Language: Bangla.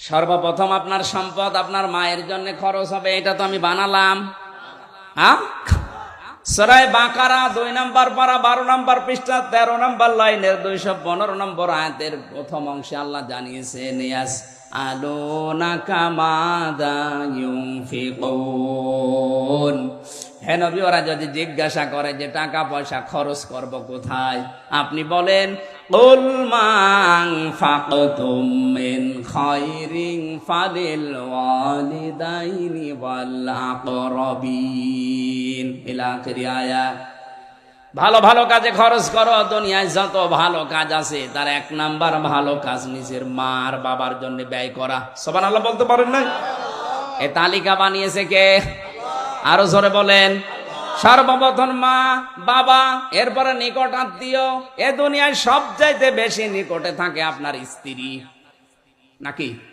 সর্বপ্রথম আপনার সম্পদ আপনার মায়ের জন্য খরচ হবে, এটা তো আমি বানালাম। হ্যাঁ? সরাই বাঁকারা দুই নম্বর পারা, বারো নম্বর পৃষ্ঠা, তেরো নম্বর লাইনের দুইশো পনেরো নম্বর আয়াতের প্রথম অংশে আল্লাহ জানিয়েছে নিয়াস আলো নাকামাদা ইউনফিকুন। হেনবি ওরা যদি জিজ্ঞাসা করে যে টাকা পয়সা খরচ করব কোথায়? আপনি বলেন আয়া। ভালো ভালো কাজে খরচ করো, দুনিয়ায় যত ভালো কাজ আছে, তার এক নাম্বার ভালো কাজ নিজের মার বাবার জন্য ব্যয় করা। সবার আল্লাহ বলতে পারেন না এ তালিকা বানিয়েছে কে? আরও জোরে বলেন, সর্বপ্রথম মা, বাবা, এরপরে নিকট আত্মীয়, এ দুনিয়ায় সব চাইতে বেশি নিকটে থাকে আপনার স্ত্রী। নাকি?